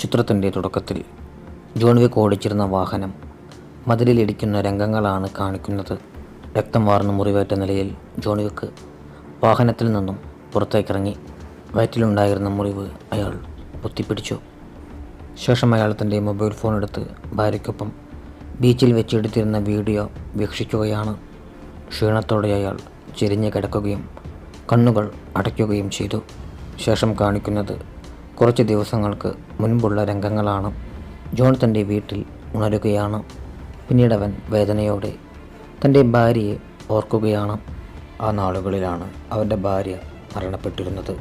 ചിത്രത്തിന്റെ തുടക്കത്തിൽ John Wick ഓടിച്ചിരുന്ന വാഹനം മതിലിലിടിക്കുന്ന രംഗങ്ങളാണ് കാണിക്കുന്നത്. രക്തം വാർന്ന് മുറിവേറ്റ നിലയിൽ ജോൺ വിക്ക് വാഹനത്തിൽ നിന്നും പുറത്തേക്കിറങ്ങി വയറ്റിലുണ്ടായിരുന്ന മുറിവ് അയാൾ പൊത്തിപ്പിടിച്ചു. ശേഷം അയാൾ തന്റെ മൊബൈൽ ഫോൺ എടുത്ത് ഭാര്യയ്ക്കൊപ്പം ബീച്ചിൽ വെച്ചെടുത്തിരുന്ന വീഡിയോ വീക്ഷിക്കുകയാണ്. ക്ഷീണത്തോടെ അയാൾ ചെരിഞ്ഞ് കിടക്കുകയും കണ്ണുകൾ അടയ്ക്കുകയും ചെയ്തു. ശേഷം കാണിക്കുന്നത് കുറച്ച് ദിവസങ്ങൾക്ക് മുൻപുള്ള രംഗങ്ങളാണ് ജോൺ തന്റെ വീട്ടിൽ ഉണരുകയാണ്. പിന്നീട് അവൻ വേദനയോടെ തന്റെ ഭാര്യയെ ഓർക്കുകയാണ്. ആ നാളുകളിലാണ് അവന്റെ ഭാര്യ മരണപ്പെട്ടിരുന്നത്.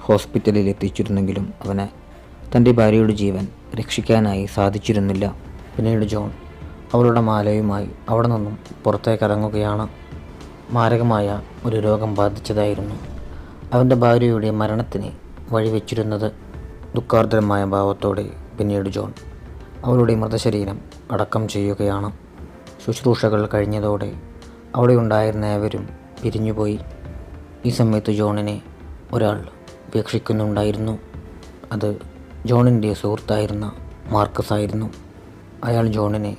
ഹോസ്പിറ്റലിൽ എത്തിച്ചിരുന്നെങ്കിലും അവന് തന്റെ ഭാര്യയുടെ ജീവൻ രക്ഷിക്കാനായി സാധിച്ചിരുന്നില്ല. പിന്നീട് ജോൺ അവളുടെ മാലയുമായി അവിടെ നിന്നും പുറത്തേക്കിറങ്ങുകയാണ് മാരകമായ ഒരു രോഗം ബാധിച്ചതായിരുന്നു. അവന്റെ ഭാര്യയുടെ മരണത്തിന് വഴിവെച്ചിരുന്നത് ദുഃഖാർദ്രമായ ഭാവത്തോടെ പിന്നീട് ജോൺ അവളുടെ മൃതശരീരം അടക്കം ചെയ്യുകയാണ്. ശുശ്രൂഷകൾ കഴിഞ്ഞതോടെ അവിടെ ഉണ്ടായിരുന്ന ഏവരും പിരിഞ്ഞുപോയി. ഈ സമയത്ത് ജോണിനെ ഒരാൾ ഉപേക്ഷിക്കുന്നുണ്ടായിരുന്നു. അത് ജോണിന്റെ സുഹൃത്തായിരുന്ന മാർക്കസ് ആയിരുന്നു. അയാൾ ജോണിനെ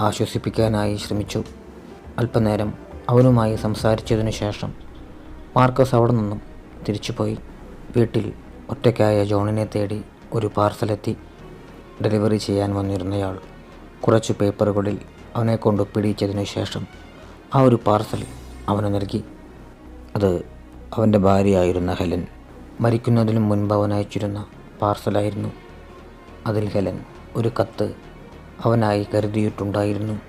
ആശ്വസിപ്പിക്കാനായി ശ്രമിച്ചു. അല്പനേരം അവനുമായി സംസാരിച്ചതിനു ശേഷം മാർക്കസ് അവിടെ നിന്നും തിരിച്ചുപോയി. വീട്ടിൽ ഒറ്റയ്ക്കായ ജോണിനെ തേടി ഒരു പാർസലെത്തി ഡെലിവറി ചെയ്യാൻ വന്നിരുന്നയാൾ കുറച്ച് പേപ്പറുകളിൽ അവനെ കൊണ്ട് പിടിച്ചതിനു ശേഷം ആ ഒരു പാർസൽ അവന് നൽകി. അത് അവന്റെ ഭാര്യയായിരുന്ന ഹെലൻ. മരിക്കുന്നതിന് മുൻപ് അവൻ അയച്ചിരുന്ന പാർസലായിരുന്നു. അതിൽ ഹെലൻ ഒരു കത്ത് അവനായി കരുതിയിട്ടുണ്ടായിരുന്നു.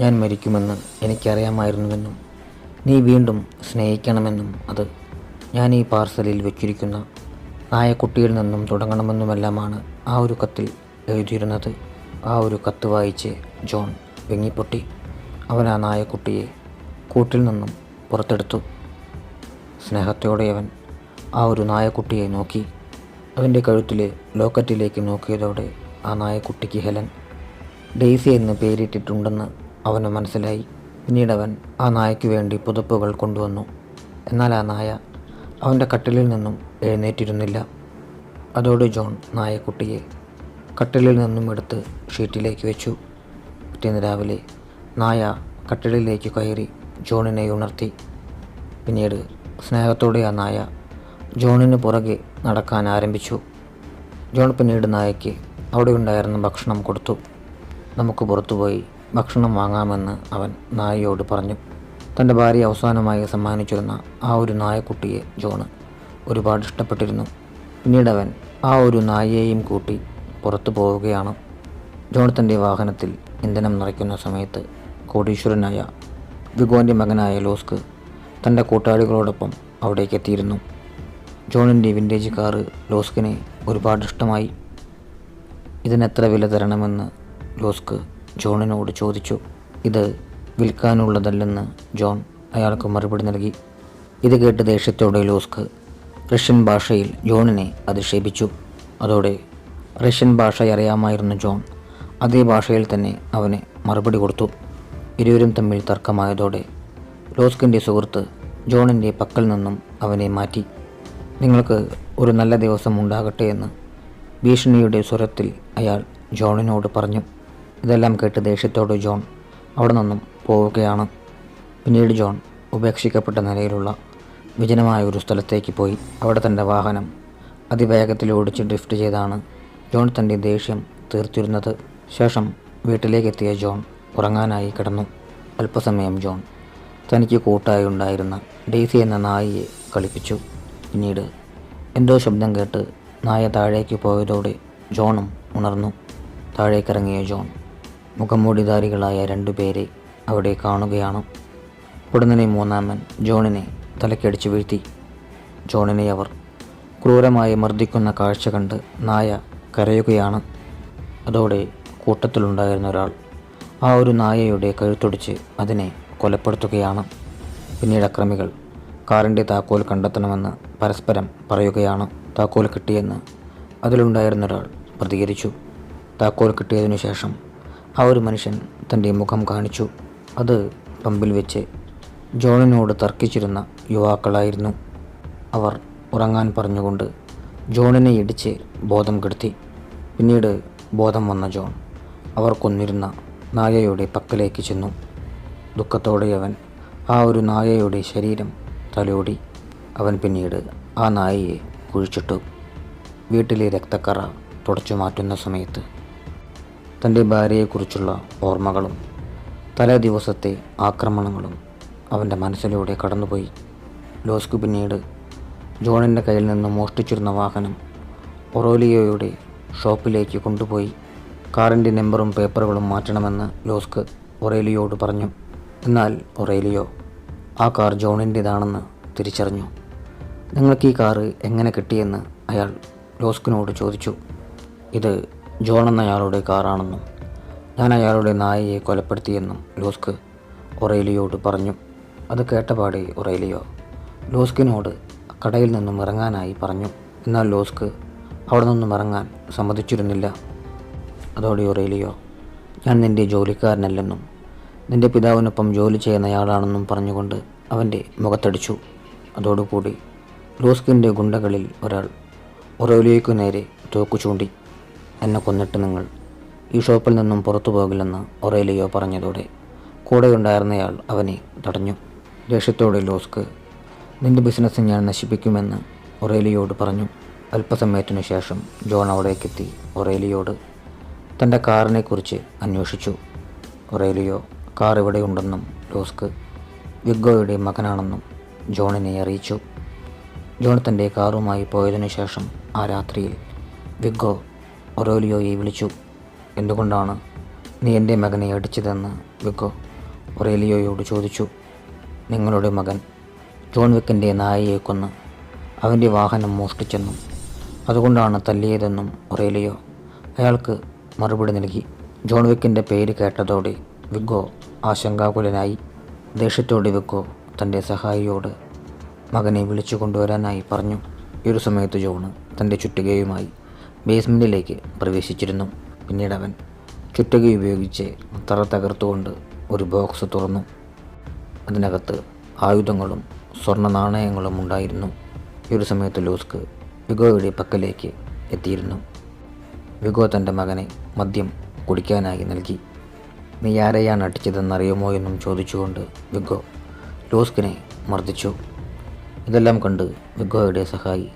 ഞാൻ മരിക്കുമെന്ന് എനിക്കറിയാമായിരുന്നുവെന്നും നീ വീണ്ടും സ്നേഹിക്കണമെന്നും അത് ഞാൻ ഈ പാർസലിൽ വെച്ചിരിക്കുന്ന നായക്കുട്ടിയിൽ നിന്നും തുടങ്ങണമെന്നുമെല്ലാമാണ് ആ ഒരു കത്തിൽ എഴുതിയിരുന്നത്. ആ ഒരു കത്ത് വായിച്ച് ജോൺ വെങ്ങിപ്പൊട്ടി. അവൻ ആ നായക്കുട്ടിയെ കൂട്ടിൽ നിന്നും പുറത്തെടുത്തു. സ്നേഹത്തോടെ അവൻ ആ ഒരു നായക്കുട്ടിയെ നോക്കി. അവന്റെ കഴുത്തിലെ ലോക്കറ്റിലേക്ക് നോക്കിയതോടെ ആ നായക്കുട്ടിക്ക് ഹെലൻ ഡെയ്സി എന്ന് പേരിട്ടിട്ടുണ്ടെന്ന് അവന് മനസ്സിലായി. പിന്നീട് അവൻ ആ നായയ്ക്ക് വേണ്ടി പുതപ്പുകൾ കൊണ്ടുവന്നു. എന്നാൽ ആ നായ അവന്റെ കട്ടിലിൽ നിന്നും എഴുന്നേറ്റിരുന്നില്ല. അതോടെ ജോൺ നായക്കുട്ടിയെ കട്ടിലിൽ നിന്നും എടുത്ത് ഷീറ്റിലേക്ക് വെച്ചു. പിറ്റേന്ന് രാവിലെ നായ കട്ടിലിലേക്ക് കയറി ജോണിനെ ഉണർത്തി. പിന്നീട് സ്നേഹത്തോടെ ആ നായ ജോണിന് പുറകെ നടക്കാൻ ആരംഭിച്ചു. ജോൺ പിന്നീട് നായയ്ക്ക് അവിടെ ഉണ്ടായിരുന്ന ഭക്ഷണം കൊടുത്തു. നമുക്ക് പുറത്തുപോയി ഭക്ഷണം വാങ്ങാമെന്ന് അവൻ നായയോട് പറഞ്ഞു. തന്റെ ഭാര്യ അവസാനമായി സമ്മാനിച്ചിരുന്ന ആ ഒരു നായക്കുട്ടിയെ ജോണ് ഒരുപാട് ഇഷ്ടപ്പെട്ടിരുന്നു. പിന്നീട് അവൻ ആ ഒരു നായയെയും കൂട്ടി പുറത്തു പോവുകയാണ്. ജോണത്തിന്റെ വാഹനത്തിൽ ഇന്ധനം നിറയ്ക്കുന്ന സമയത്ത് കോടീശ്വരനായ വിഗോന്റെ മകനായ ലോസ്ക് തന്റെ കൂട്ടാളികളോടൊപ്പം അവിടേക്ക് എത്തിയിരുന്നു. ജോണിന്റെ വിന്റേജ് കാറ് ലോസ്കിനെ ഒരുപാട് ഇഷ്ടമായി. ഇതിനെത്ര വില തരണമെന്ന്? ലോസ്ക് ജോണിനോട് ചോദിച്ചു. ഇത് വിൽക്കാനുള്ളതല്ലെന്ന് ജോൺ അയാൾക്ക് മറുപടി നൽകി. ഇത് കേട്ട് ദേഷ്യത്തോടെ ലോസ്ക് റഷ്യൻ ഭാഷയിൽ ജോണിനെ അധിക്ഷേപിച്ചു. അതോടെ റഷ്യൻ ഭാഷ അറിയാമായിരുന്ന ജോൺ അതേ ഭാഷയിൽ തന്നെ അവനെ മറുപടി കൊടുത്തു. ഇരുവരും തമ്മിൽ തർക്കമായതോടെ ലോസ്കിന്റെ സുഹൃത്ത് ജോണിന്റെ പക്കൽ നിന്നും അവനെ മാറ്റി. നിങ്ങൾക്ക് ഒരു നല്ല ദിവസം ഉണ്ടാകട്ടെ എന്ന് ഭീഷണിയുടെ സ്വരത്തിൽ അയാൾ ജോണിനോട് പറഞ്ഞു. ഇതെല്ലാം കേട്ട് ദേഷ്യത്തോട് ജോൺ അവിടെ നിന്നും പോവുകയാണ്. പിന്നീട് ജോൺ ഉപേക്ഷിക്കപ്പെട്ട നിലയിലുള്ള വിജനമായ ഒരു സ്ഥലത്തേക്ക് പോയി. അവിടെ തന്റെ വാഹനം അതിവേഗത്തിൽ ഓടിച്ച് ഡ്രിഫ്റ്റ് ചെയ്താണ് ജോൺ തന്റെ ദേഷ്യം തീർത്തിരുന്നത്. ശേഷം വീട്ടിലേക്കെത്തിയ ജോൺ ഉറങ്ങാനായി കിടന്നു. അല്പസമയം ജോൺ തനിക്ക് കൂട്ടായി ഉണ്ടായിരുന്ന ഡെയ്സി എന്ന നായിയെ കളിപ്പിച്ചു. പിന്നീട് എന്തോ ശബ്ദം കേട്ട് നായ താഴേക്ക് പോയതോടെ ജോണും ഉണർന്നു. താഴേക്കിറങ്ങിയ ജോൺ മുഖംമൂടിധാരികളായ രണ്ടുപേരെ അവിടെ കാണുകയാണ്. ഉടനെ മൂന്നാമൻ ജോണിനെ തലക്കടിച്ചു വീഴ്ത്തി. ജോണിനെ അവർ ക്രൂരമായി മർദ്ദിക്കുന്ന കാഴ്ച കണ്ട് നായ കരയുകയാണ്. അതോടെ കൂട്ടത്തിലുണ്ടായിരുന്ന ഒരാൾ ആ ഒരു നായയുടെ കഴുത്തൊടിച്ച് അതിനെ കൊലപ്പെടുത്തുകയാണ്. പിന്നീട് അക്രമികൾ കാറിന്റെ താക്കോൽ കണ്ടെത്തണമെന്ന് പരസ്പരം പറയുകയാണ്. താക്കോൽ കിട്ടിയെന്ന് അതിലുണ്ടായിരുന്ന ഒരാൾ പ്രതികരിച്ചു. താക്കോൽ കിട്ടിയതിനു ശേഷം ആ ഒരു മനുഷ്യൻ തന്റെ മുഖം കാണിച്ചു. അത് പമ്പിൽ വെച്ച് ജോണിനോട് തർക്കിച്ചിരുന്ന യുവാക്കളായിരുന്നു. അവർ ഉറങ്ങാൻ പറഞ്ഞുകൊണ്ട് ജോണിനെ ഇടിച്ച് ബോധം കെടുത്തി. പിന്നീട് ബോധം വന്ന ജോൺ അവർ കൊന്നിരുന്ന നായയുടെ പക്കലേക്ക് ചെന്നു. ദുഃഖത്തോടെ അവൻ ആ ഒരു നായയുടെ ശരീരം തലോടി. അവൻ പിന്നീട് ആ നായയെ കുഴിച്ചിട്ടു. വീട്ടിലെ രക്തക്കറ തുടച്ചു മാറ്റുന്ന സമയത്ത് തന്റെ ഭാര്യയെക്കുറിച്ചുള്ള ഓർമ്മകളും തലേ ദിവസത്തെ ആക്രമണങ്ങളും അവന്റെ മനസ്സിലൂടെ കടന്നുപോയി. ലോസ്കു പിന്നീട് ജോണിന്റെ കയ്യിൽ നിന്ന് മോഷ്ടിച്ചിരുന്ന വാഹനം ഒറോലിയോയുടെ ഷോപ്പിലേക്ക് കൊണ്ടുപോയി. കാറിന്റെ നമ്പറും പേപ്പറുകളും മാറ്റണമെന്ന് ലോസ്ക് ഒറേലിയോട് പറഞ്ഞു. എന്നാൽ ഒറേലിയോ ആ കാർ ജോണിന്റേതാണെന്ന് തിരിച്ചറിഞ്ഞു. നിങ്ങൾക്ക് ഈ കാറ് എങ്ങനെ കിട്ടിയെന്ന് അയാൾ ലോസ്കിനോട് ചോദിച്ചു. ഇത് ജോൺ എന്നയാളുടെ കാറാണെന്നും ഞാൻ അയാളുടെ നായയെ കൊലപ്പെടുത്തിയെന്നും ലോസ്ക് ഒറേലിയോട് പറഞ്ഞു. അത് കേട്ടപാടെ ഒറേലിയോ ലോസ്കിനോട് കടയിൽ നിന്നും ഇറങ്ങാനായി പറഞ്ഞു. എന്നാൽ ലോസ്ക് അവിടെ നിന്നും ഇറങ്ങാൻ സമ്മതിച്ചിരുന്നില്ല. അതോടെ ഒറേലിയോ ഞാൻ നിന്റെ ജോലിക്കാരനല്ലെന്നും നിന്റെ പിതാവിനൊപ്പം ജോലി ചെയ്യുന്നയാളാണെന്നും പറഞ്ഞുകൊണ്ട് അവന്റെ മുഖത്തടിച്ചു. അതോടുകൂടി ലോസ്കിന്റെ ഗുണ്ടകളിൽ ഒരാൾ ഒറേലിയോയ്ക്കു നേരെ തോക്കു ചൂണ്ടി എന്നെ കൊന്നിട്ട് നിങ്ങൾ ഈ ഷോപ്പിൽ നിന്നും പുറത്തു പോകില്ലെന്ന് ഒറേലിയോ പറഞ്ഞതോടെ കൂടെയുണ്ടായിരുന്നയാൾ അവനെ തടഞ്ഞു. ദേഷ്യത്തോടെ ലോസ്ക് നിന്റെ ബിസിനസ് ഞാൻ നശിപ്പിക്കുമെന്ന് ഒറേലിയോട് പറഞ്ഞു. അല്പസമയത്തിനു ശേഷം ജോൺ അവിടേക്കെത്തി ഒറേലിയോട് തന്റെ കാറിനെക്കുറിച്ച് അന്വേഷിച്ചു. ഒറേലിയോ കാർ ഇവിടെയുണ്ടെന്നും ലോസ്ക് വിഗ്ഗോയുടെ മകനാണെന്നും ജോണിനെ അറിയിച്ചു. ജോൺ തന്റെ കാറുമായി പോയതിനു ശേഷം ആ രാത്രിയിൽ വിഗ്ഗോ ഒറേലിയോയെ വിളിച്ചു. എന്തുകൊണ്ടാണ് നീ എന്റെ മകനെ അടിച്ചതെന്ന് വിക്ക്? ഒറേലിയോയോട് ചോദിച്ചു. നിങ്ങളുടെ മകൻ ജോൺ വിക്കിന്റെ നായയെ കൊന്ന് അവന്റെ വാഹനം മോഷ്ടിച്ചെന്നും. അതുകൊണ്ടാണ് തല്ലിയതെന്നും ഒറേലിയോ അയാൾക്ക് മറുപടി നൽകി. ജോൺ വിക്കിന്റെ പേര് കേട്ടതോടെ വിഗോ ആശങ്കാകുലനായി. ദേഷ്യത്തോടെ വിക്കോ തന്റെ സഹായിയോട് മകനെ വിളിച്ചു കൊണ്ടുവരാനായി പറഞ്ഞു. ഈ ഒരു സമയത്ത് ജോണ് തന്റെ ചുറ്റുകയുമായി ബേസ്മെന്റിലേക്ക് പ്രവേശിച്ചിരുന്നു. പിന്നീട് അവൻ ചുറ്റിക ഉപയോഗിച്ച് തറ തകർത്തുകൊണ്ട് ഒരു ബോക്സ് തുറന്നു. അതിനകത്ത് ആയുധങ്ങളും സ്വർണ നാണയങ്ങളും ഉണ്ടായിരുന്നു. ഈ ഒരു സമയത്ത് ലൂസ്ക് വിഗോയുടെ പക്കലേക്ക് എത്തിയിരുന്നു. വിഗോ തന്റെ മകനെ മദ്യം കുടിക്കാനായി നൽകി. നീ ആരെയാണ് അടിച്ചതെന്നറിയുമോ? എന്നും ചോദിച്ചുകൊണ്ട് വിഗോ ലൂസ്കിനെ മർദ്ദിച്ചു. ഇതെല്ലാം കണ്ട് വിഗോയുടെ സഹായി.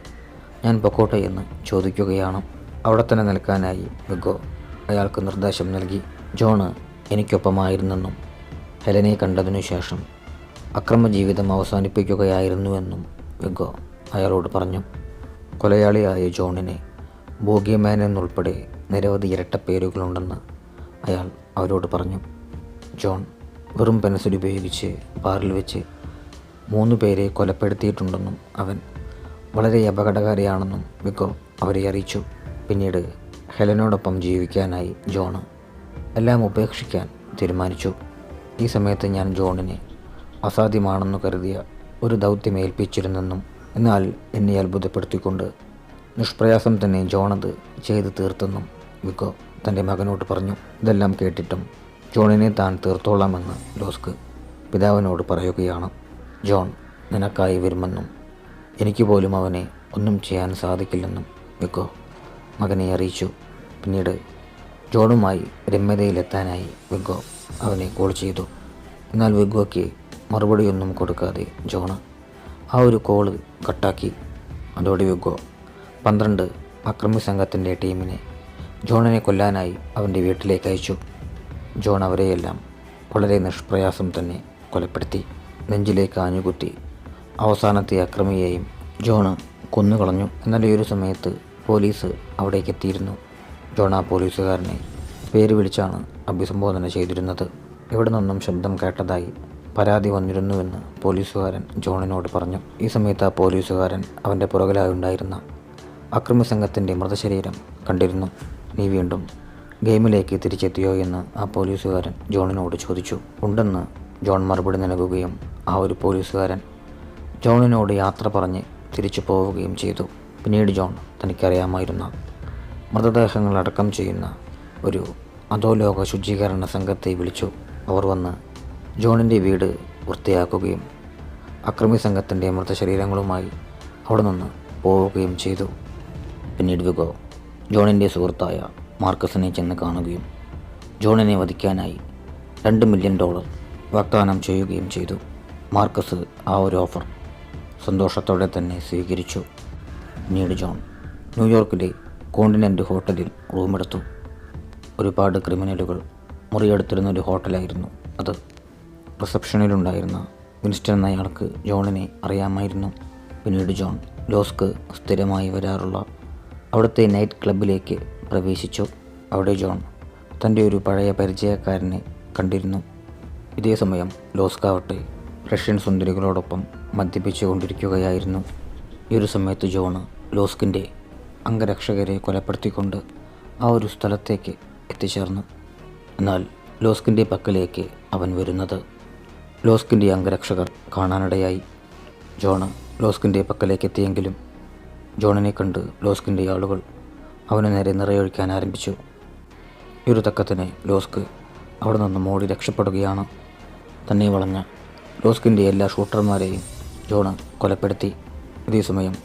ഞാൻ പൊക്കോട്ടെ? എന്ന് ചോദിക്കുകയാണ്. അവിടെ തന്നെ നിൽക്കാനായി വിഗോ അയാൾക്ക് നിർദ്ദേശം നൽകി. ജോണ് എനിക്കൊപ്പമായിരുന്നെന്നും ഹെലനെ കണ്ടതിനു ശേഷം അക്രമ ജീവിതം അവസാനിപ്പിക്കുകയായിരുന്നുവെന്നും വിഗോ അയാളോട് പറഞ്ഞു. കൊലയാളിയായ ജോണിനെ ബോഗിമാൻ എന്നുൾപ്പെടെ നിരവധി ഇരട്ട പേരുകളുണ്ടെന്ന് അയാൾ അവരോട് പറഞ്ഞു. ജോൺ വെറും പെൻസിൽ ഉപയോഗിച്ച് ബാറിൽ വെച്ച് മൂന്ന് പേരെ കൊലപ്പെടുത്തിയിട്ടുണ്ടെന്നും അവൻ വളരെ അപകടകാരിയാണെന്നും വിഗോ അവരെ അറിയിച്ചു. പിന്നീട് ഹെലനോടൊപ്പം ജീവിക്കാനായി ജോണ് എല്ലാം ഉപേക്ഷിക്കാൻ തീരുമാനിച്ചു. ഈ സമയത്ത് ഞാൻ ജോണിനെ അസാധ്യമാണെന്ന് കരുതിയ ഒരു ദൗത്യം ഏൽപ്പിച്ചിരുന്നെന്നും എന്നാൽ എന്നെ അത്ഭുതപ്പെടുത്തിക്കൊണ്ട് നിഷ്പ്രയാസം തന്നെ ജോണത് ചെയ്തു തീർത്തെന്നും വിക്കോ തന്റെ മകനോട് പറഞ്ഞു. ഇതെല്ലാം കേട്ടിട്ടും ജോണിനെ താൻ തീർത്തോളാമെന്ന് ലോസ്ക് പിതാവിനോട് പറയുകയാണ്. ജോൺ നിനക്കായി വരുമെന്നും എനിക്ക് പോലും അവനെ ഒന്നും ചെയ്യാൻ സാധിക്കില്ലെന്നും വിക്കോ മകനെ അറിയിച്ചു. പിന്നീട് ജോണുമായി രമ്യതയിലെത്താനായി വിഗോ അവനെ കോൾ ചെയ്തു. എന്നാൽ വിഗോയ്ക്ക് മറുപടിയൊന്നും കൊടുക്കാതെ ജോണ് ആ ഒരു കോൾ കട്ടാക്കി. അതോടെ വിഗോ പന്ത്രണ്ട് അക്രമി സംഘത്തിന്റെ ടീമിനെ ജോണിനെ കൊല്ലാനായി അവന്റെ വീട്ടിലേക്ക് അയച്ചു. ജോൺ അവരെയെല്ലാം വളരെ നിഷ്പ്രയാസം തന്നെ കൊലപ്പെടുത്തി. നെഞ്ചിലേക്ക് ആഞ്ഞുകുത്തി അവസാനത്തെ അക്രമിയെയും ജോണ് കൊന്നുകളഞ്ഞു. എന്നാൽ ഈ ഒരു സമയത്ത് പോലീസ് അവിടേക്ക് എത്തിയിരുന്നു ആ പോലീസുകാരനെ പേര് വിളിച്ചാണ് അഭിസംബോധന ചെയ്തിരുന്നത്. ഇവിടെ നിന്നും ശബ്ദം കേട്ടതായി പരാതി വന്നിരുന്നുവെന്ന് പോലീസുകാരൻ ജോണിനോട് പറഞ്ഞു. ഈ സമയത്ത് ആ പോലീസുകാരൻ അവന്റെ പുറകിലായി ഉണ്ടായിരുന്ന അക്രമി സംഘത്തിന്റെ മൃതശരീരം കണ്ടിരുന്നു. നീ വീണ്ടും ഗെയിമിലേക്ക് തിരിച്ചെത്തിയോ? എന്ന് ആ പോലീസുകാരൻ ജോണിനോട് ചോദിച്ചു. ഉണ്ടെന്ന് ജോൺ മറുപടി നൽകുകയും ആ ഒരു പോലീസുകാരൻ ജോണിനോട് യാത്ര പറഞ്ഞ് തിരിച്ചു പോവുകയും ചെയ്തു. പിന്നീട് ജോൺ തനിക്കറിയാമായിരുന്ന മൃതദേഹങ്ങൾ അടക്കം ചെയ്യുന്ന ഒരു അധോലോക ശുചീകരണ സംഘത്തെ വിളിച്ചു അവർ വന്ന് ജോണിന്റെ വീട് വൃത്തിയാക്കുകയും അക്രമി സംഘത്തിന്റെ മൃതശരീരങ്ങളുമായി അവിടെ നിന്ന് പോവുകയും ചെയ്തു. പിന്നീട് വിഗോ ജോണിന്റെ സുഹൃത്തായ മാർക്കസിനെ ചെന്ന് കാണുകയും ജോണിനെ വധിക്കാനായി രണ്ട് മില്യൺ ഡോളർ വാഗ്ദാനം ചെയ്യുകയും ചെയ്തു. മാർക്കസ് ആ ഒരു ഓഫർ സന്തോഷത്തോടെ തന്നെ സ്വീകരിച്ചു. പിന്നീട് ജോൺ ന്യൂയോർക്കിലെ കോണ്ടിനെന്റ് ഹോട്ടലിൽ റൂമെടുത്തു. ഒരുപാട് ക്രിമിനലുകൾ മുറിയെടുത്തിരുന്ന ഒരു ഹോട്ടലായിരുന്നു അത്. റിസപ്ഷനിലുണ്ടായിരുന്ന വിൻസ്റ്റൺ എന്ന അയാൾക്ക് ജോണിനെ അറിയാമായിരുന്നു. പിന്നീട് ജോൺ ലോസ്ക്ക് സ്ഥിരമായി വരാറുള്ള അവിടുത്തെ നൈറ്റ് ക്ലബിലേക്ക് പ്രവേശിച്ചു. അവിടെ ജോൺ തന്റെ ഒരു പഴയ പരിചയക്കാരനെ കണ്ടിരുന്നു. ഇതേ സമയം ലോസ്കാവട്ടെ റഷ്യൻ സുന്ദരികളോടൊപ്പം മദ്യപിച്ചു കൊണ്ടിരിക്കുകയായിരുന്നു ഈ ഒരു സമയത്ത് ജോണ് ലോസ്കിന്റെ അംഗരക്ഷകരെ കൊലപ്പെടുത്തിക്കൊണ്ട് ആ ഒരു സ്ഥലത്തേക്ക് എത്തിച്ചേർന്നു. എന്നാൽ ലോസ്കിന്റെ പക്കലേക്ക് അവൻ വരുന്നത് ലോസ്കിന്റെ അംഗരക്ഷകർ കാണാനിടയായി. ജോണ് ലോസ്കിന്റെ പക്കലേക്ക് എത്തിയെങ്കിലും ജോണിനെ കണ്ട് ലോസ്കിന്റെ ആളുകൾ അവന് നേരെ നിറയൊഴിക്കാൻ ആരംഭിച്ചു. ഒരു തക്കത്തിന് ലോസ്ക് അവിടെ നിന്ന് മോടി രക്ഷപ്പെടുകയാണ്. തന്നെ വളഞ്ഞ ലോസ്കിന്റെ എല്ലാ ഷൂട്ടർമാരെയും ജോണ് കൊലപ്പെടുത്തി. അതേസമയം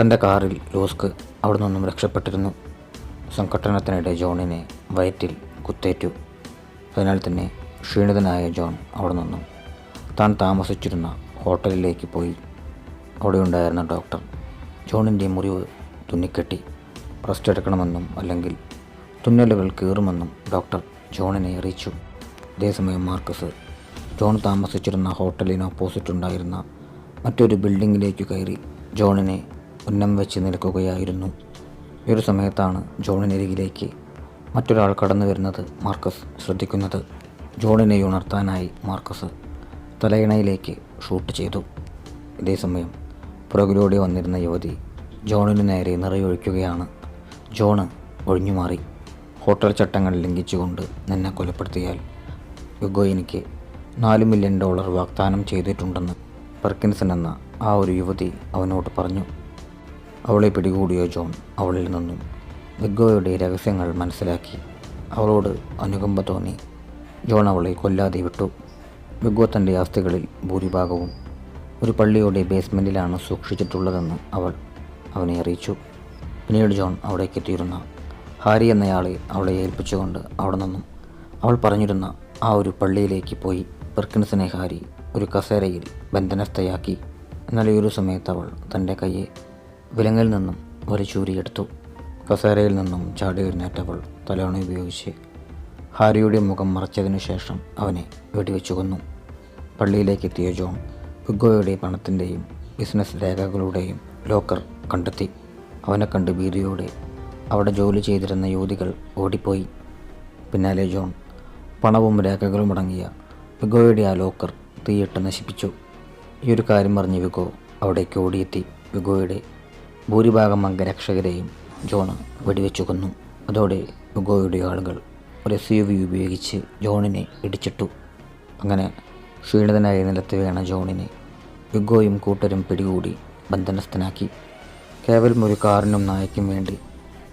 തന്റെ കാറിൽ ലോസ്ക് അവിടെ നിന്നും രക്ഷപ്പെട്ടിരുന്നു. സംഘട്ടനത്തിനിടെ ജോണിനെ വയറ്റിൽ കുത്തേറ്റു. അതിനാൽ തന്നെ ക്ഷീണിതനായ ജോൺ അവിടെ നിന്നും താൻ താമസിച്ചിരുന്ന ഹോട്ടലിലേക്ക് പോയി. അവിടെ ഉണ്ടായിരുന്ന ഡോക്ടർ ജോണിന്റെ മുറിവ് തുന്നിക്കെട്ടി. റെസ്റ്റ് എടുക്കണമെന്നും അല്ലെങ്കിൽ തുന്നലുകൾ കീറുമെന്നും ഡോക്ടർ ജോണിനെ അറിയിച്ചു. അതേസമയം മാർക്കസ് ജോൺ താമസിച്ചിരുന്ന ഹോട്ടലിന് ഓപ്പോസിറ്റ് ഉണ്ടായിരുന്ന മറ്റൊരു ബിൽഡിങ്ങിലേക്ക് കയറി ജോണിനെ ഉന്നം വെച്ച് നിൽക്കുകയായിരുന്നു. ഒരു സമയത്താണ് ജോണിനരികിലേക്ക് മറ്റൊരാൾ കടന്നു വരുന്നത് മാർക്കസ് ശ്രദ്ധിക്കുന്നത്. ജോണിനെ ഉണർത്താനായി മാർക്കസ് തലയിണയിലേക്ക് ഷൂട്ട് ചെയ്തു. ഇതേസമയം പുറകിലൂടെ വന്നിരുന്ന യുവതി ജോണിന് നേരെ നിറയൊഴിക്കുകയാണ്. ജോണ് ഒഴിഞ്ഞുമാറി ഹോട്ടൽ ചട്ടങ്ങൾ ലംഘിച്ചുകൊണ്ട് നിന്നെ കൊലപ്പെടുത്തിയാൽ യുഗോ എനിക്ക് നാല് മില്യൺ ഡോളർ വാഗ്ദാനം ചെയ്തിട്ടുണ്ടെന്ന് പെർക്കിൻസൺ എന്ന ആ ഒരു യുവതി അവനോട് പറഞ്ഞു. അവളെ പിടികൂടിയ ജോൺ? അവളിൽ നിന്നും വിഗോയുടെ രഹസ്യങ്ങൾ മനസ്സിലാക്കി. അവളോട് അനുകമ്പ തോന്നി. ജോൺ അവളെ കൊല്ലാതെ വിട്ടു. വിഗോ തന്റെ ആസ്തികളിൽ ഭൂരിഭാഗവും ഒരു പള്ളിയുടെ ബേസ്മെന്റിലാണ് സൂക്ഷിച്ചിട്ടുള്ളതെന്ന് അവൾ അവനെ അറിയിച്ചു. പിന്നീട് ജോൺ അവിടേക്ക് എത്തിയിരുന്ന ഹാരി എന്നയാളെ അവളെ ഏൽപ്പിച്ചുകൊണ്ട് അവിടെ നിന്നും അവൾ പറഞ്ഞിരുന്ന ആ ഒരു പള്ളിയിലേക്ക് പോയി പെർക്കിൻസിനെ ഹാരി ഒരു കസേരയിൽ ബന്ധനസ്ഥയാക്കി. എന്നാൽ ഈ ഒരു സമയത്ത് അവൾ തന്റെ കയ്യെ വിലങ്ങിൽ നിന്നും ഒരു ചൂരിയെടുത്തു കസേരയിൽ നിന്നും ചാടി എഴുന്നേറ്റപ്പോൾ തലോണ ഉപയോഗിച്ച് ഹാരിയുടെ മുഖം മറച്ചതിനു ശേഷം അവനെ വെടിവെച്ചു കൊന്നു. പള്ളിയിലേക്ക് എത്തിയ ജോൺ വിഗോയുടെ പണത്തിന്റെയും ബിസിനസ് രേഖകളുടെയും ലോക്കർ കണ്ടെത്തി. അവനെ കണ്ട് ഭീതിയോടെ അവിടെ ജോലി ചെയ്തിരുന്ന യുവതികൾ ഓടിപ്പോയി. പിന്നാലെ ജോൺ പണവും രേഖകളും അടങ്ങിയ വിഗോയുടെ ആ ലോക്കർ തീയിട്ട് നശിപ്പിച്ചു. ഈ ഒരു കാര്യം പറഞ്ഞ് വിഗോ അവിടേക്ക് ഓടിയെത്തി. വിഗോയുടെ ഭൂരിഭാഗം അംഗരക്ഷകരെയും ജോണ് വെടിവെച്ചു കൊന്നു അതോടെ വിഗോയുടെ ആളുകൾ ഒരു എസ് യു വി ഉപയോഗിച്ച് ജോണിനെ ഇടിച്ചിട്ടു. അങ്ങനെ ക്ഷീണിതനായ നിലത്ത് വീണ ജോണിനെ വിഗോയും കൂട്ടരും പിടികൂടി ബന്ധനസ്ഥനാക്കി. കേവലം ഒരു കാറിനും നായയ്ക്കും വേണ്ടി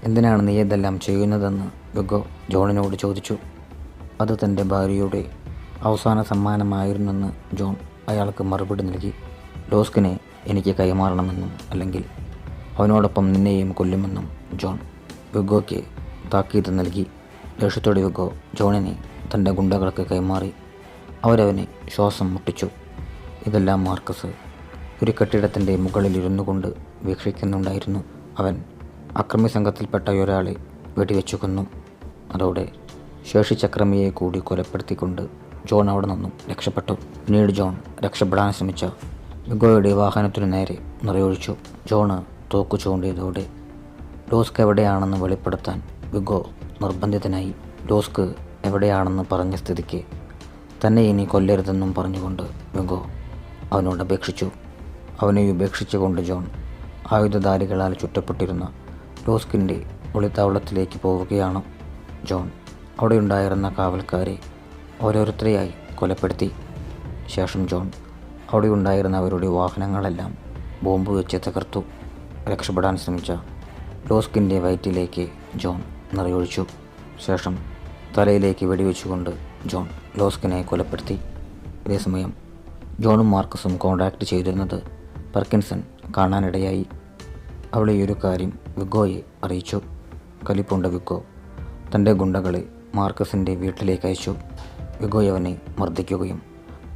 എന്തിനാണ് നീ ഇതെല്ലാം ചെയ്യുന്നതെന്ന് വിഗോ ജോണിനോട് ചോദിച്ചു. അത് തന്റെ ഭാര്യയുടെ അവസാന സമ്മാനമായിരുന്നെന്ന് ജോൺ അയാൾക്ക് മറുപടി നൽകി. ഡോസ്കിനെ എനിക്ക് കൈമാറണമെന്നും അല്ലെങ്കിൽ അവനോടൊപ്പം നിന്നെയും കൊല്ലുമെന്നും ജോൺ വിഗോയ്ക്ക് താക്കീത് നൽകി. ദേഷ്യത്തോടെ വിഗോ ജോണിനെ തന്റെ ഗുണ്ടകൾക്ക് കൈമാറി. അവരവനെ ശ്വാസം മുട്ടിച്ചു. ഇതെല്ലാം മാർക്കസ് ഒരു കെട്ടിടത്തിന്റെ മുകളിലിരുന്നു കൊണ്ട് വീക്ഷിക്കുന്നുണ്ടായിരുന്നു. അവൻ അക്രമി സംഘത്തിൽപ്പെട്ട ഒരാളെ വെടിവെച്ചു കൊന്നു. അതോടെ ശേഷി ചക്രമിയെ കൂടി കൊലപ്പെടുത്തിക്കൊണ്ട് ജോൺ അവിടെ നിന്നും രക്ഷപ്പെട്ടു. പിന്നീട് ജോൺ രക്ഷപ്പെടാൻ ശ്രമിച്ച വിഗോയുടെ വാഹനത്തിനു നേരെ നിറയൊഴിച്ചു. ജോണ് തോക്കു ചൂണ്ടിയതോടെ ഡോസ്ക് എവിടെയാണെന്ന് വെളിപ്പെടുത്താൻ വിഗോ നിർബന്ധിതനായി. ഡോസ്ക് എവിടെയാണെന്ന് പറഞ്ഞ സ്ഥിതിക്ക് തന്നെ ഇനി കൊല്ലരുതെന്നും പറഞ്ഞുകൊണ്ട് വിഗോ അവനോട് അപേക്ഷിച്ചു. അവനെ ഉപേക്ഷിച്ചുകൊണ്ട് ജോൺ ആയുധധാരികളാൽ ചുറ്റപ്പെട്ടിരുന്ന ഡോസ്കിന്റെ ഒളിത്താവളത്തിലേക്ക് പോവുകയാണ് ജോൺ. അവിടെയുണ്ടായിരുന്ന കാവൽക്കാരെ ഓരോരുത്തരെയായി കൊലപ്പെടുത്തി. ശേഷം ജോൺ അവിടെയുണ്ടായിരുന്നവരുടെ വാഹനങ്ങളെല്ലാം ബോംബ് വെച്ച് തകർത്തു. രക്ഷപ്പെടാൻ ശ്രമിച്ച ഡോസ്കിന്റെ വയറ്റിലേക്ക് ജോൺ നിറയൊഴിച്ചു. ശേഷം തലയിലേക്ക് വെടിവെച്ചുകൊണ്ട് ജോൺ ഡോസ്കിനെ കൊലപ്പെടുത്തി. അതേസമയം ജോണും മാർക്കസും കോൺടാക്ട് ചെയ്തിരുന്നത് പെർക്കിൻസൺ കാണാനിടയായി. അവളെ ഈ ഒരു കാര്യം വിഗോയെ അറിയിച്ചു. കലിപ്പുണ്ട വിഗോ തന്റെ ഗുണ്ടകളെ മാർക്കസിന്റെ വീട്ടിലേക്ക് അയച്ചു. വിഗോയ് അവനെ മർദ്ദിക്കുകയും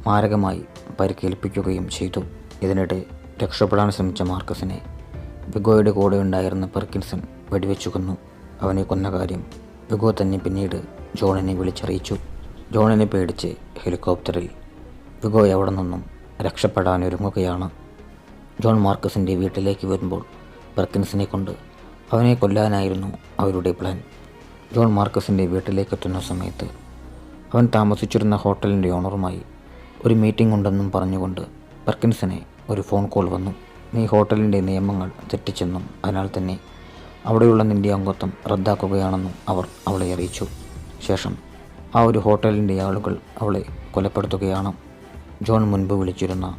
മാരകമായി പരിക്കേൽപ്പിക്കുകയും ചെയ്തു. ഇതിനിടെ രക്ഷപ്പെടാൻ ശ്രമിച്ച മാർക്കസിനെ വിഗോയുടെ കൂടെ ഉണ്ടായിരുന്ന പെർക്കിൻസൺ വെടിവെച്ചു കൊന്നു അവനെ കൊന്ന കാര്യം വിഗോ തന്നെ പിന്നീട് ജോണിനെ വിളിച്ചറിയിച്ചു. ജോണിനെ പേടിച്ച് ഹെലികോപ്റ്ററിൽ വിഗോ അവിടെ നിന്നും രക്ഷപ്പെടാനൊരുങ്ങുകയാണ് ജോൺ മാർക്കസിന്റെ വീട്ടിലേക്ക് വരുമ്പോൾ പെർക്കിൻസിനെ കൊണ്ട് അവനെ കൊല്ലാനായിരുന്നു അവരുടെ പ്ലാൻ. ജോൺ മാർക്കസിന്റെ വീട്ടിലേക്ക് എത്തുന്ന സമയത്ത് അവൻ താമസിച്ചിരുന്ന ഹോട്ടലിന്റെ ഓണറുമായി ഒരു മീറ്റിംഗ് ഉണ്ടെന്നും പറഞ്ഞുകൊണ്ട് പെർക്കിൻസിനെ ഒരു ഫോൺ കോൾ വന്നു. നീ ഹോട്ടലിന്റെ നിയമങ്ങൾ തെറ്റിച്ചെന്നും അതിനാൽ തന്നെ അവിടെയുള്ള നിന്റെ അംഗത്വം റദ്ദാക്കുകയാണെന്നും അവർ അവളെ അറിയിച്ചു. ശേഷം ആ ഒരു ഹോട്ടലിന്റെ ആളുകൾ അവളെ കൊലപ്പെടുത്തുകയാണ്. ജോൺ മുൻപ് വിളിച്ചിരുന്ന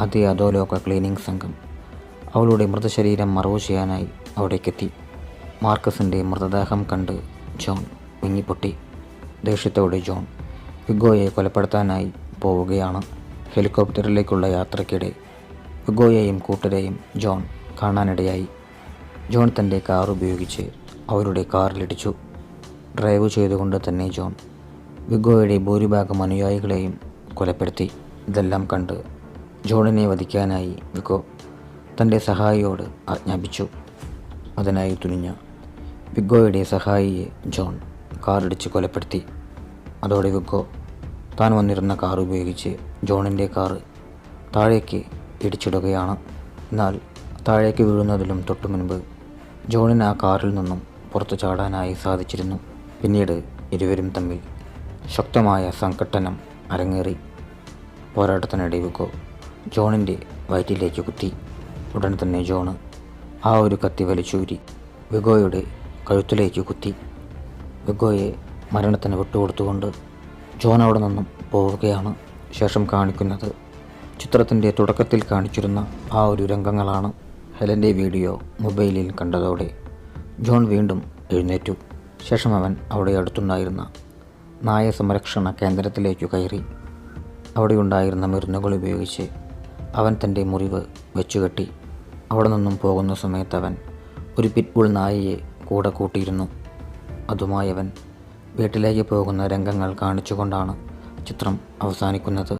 അതേ അധോലോക ക്ലീനിംഗ് സംഘം അവളുടെ മൃതശരീരം മറവ് ചെയ്യാനായി അവിടേക്കെത്തി. മാർക്കസിന്റെ മൃതദേഹം കണ്ട് ജോൺ വിങ്ങിപ്പൊട്ടി. ദേഷ്യത്തോടെ ജോൺ ഹിഗോയെ കൊലപ്പെടുത്താനായി പോവുകയാണ്. ഹെലികോപ്റ്ററിലേക്കുള്ള യാത്രയ്ക്കിടെ വിഗോയെയും കൂട്ടരെയും ജോൺ കാണാനിടയായി. ജോൺ തന്റെ കാർ ഉപയോഗിച്ച് അവരുടെ കാറിലിടിച്ചു. ഡ്രൈവ് ചെയ്തുകൊണ്ട് തന്നെ ജോൺ വിഗോയുടെ ഭൂരിഭാഗം അനുയായികളെയും കൊലപ്പെടുത്തി. ഇതെല്ലാം കണ്ട് ജോണിനെ വധിക്കാനായി വിഗോ തന്റെ സഹായിയോട് ആജ്ഞാപിച്ചു. അതിനായി തുനിഞ്ഞ വിഗോയുടെ സഹായിയെ ജോൺ കാറിടിച്ച് കൊലപ്പെടുത്തി. അതോടെ വിഗോ താൻ വന്നിരുന്ന കാർ ഉപയോഗിച്ച് ജോണിന്റെ കാറ് താഴേക്ക് ഇടിച്ചിടുകയാണ് എന്നാൽ താഴേക്ക് വീഴുന്നതിലും തൊട്ടു മുൻപ് ജോണിന് ആ കാറിൽ നിന്നും പുറത്തു ചാടാനായി സാധിച്ചിരുന്നു. പിന്നീട് ഇരുവരും തമ്മിൽ ശക്തമായ സംഘട്ടനം അരങ്ങേറി. പോരാട്ടത്തിനിടെ വിഗോ ജോണിന്റെ വയറ്റിലേക്ക് കുത്തി. ഉടൻ തന്നെ ജോണ് ആ ഒരു കത്തി വലിച്ചൂരി വിഗോയുടെ കഴുത്തിലേക്ക് കുത്തി. വിഗോയെ മരണത്തിന് വിട്ടുകൊടുത്തുകൊണ്ട് ജോൺ അവിടെ നിന്നും പോവുകയാണ്. ശേഷം കാണിക്കുന്നത് ചിത്രത്തിന്റെ തുടക്കത്തിൽ കാണിച്ചിരുന്ന ആ ഒരു രംഗങ്ങളാണ് ഹെലന്റെ വീഡിയോ മൊബൈലിൽ കണ്ടതോടെ ജോൺ വീണ്ടും എഴുന്നേറ്റു. ശേഷം അവൻ അവിടെ അടുത്തുണ്ടായിരുന്ന നായ സംരക്ഷണ കേന്ദ്രത്തിലേക്കു കയറി. അവിടെയുണ്ടായിരുന്ന മരുന്നുകൾ ഉപയോഗിച്ച് അവൻ തന്റെ മുറിവ് വെച്ചുകെട്ടി. അവിടെ നിന്നും പോകുന്ന സമയത്ത് അവൻ ഒരു പിറ്റ്ബുൾ നായയെ കൂടെ കൂട്ടിയിരുന്നു. അതുമായി അവൻ വീട്ടിലേക്ക് പോകുന്ന രംഗങ്ങൾ കാണിച്ചുകൊണ്ടാണ് ചിത്രം അവസാനിക്കുന്നത്.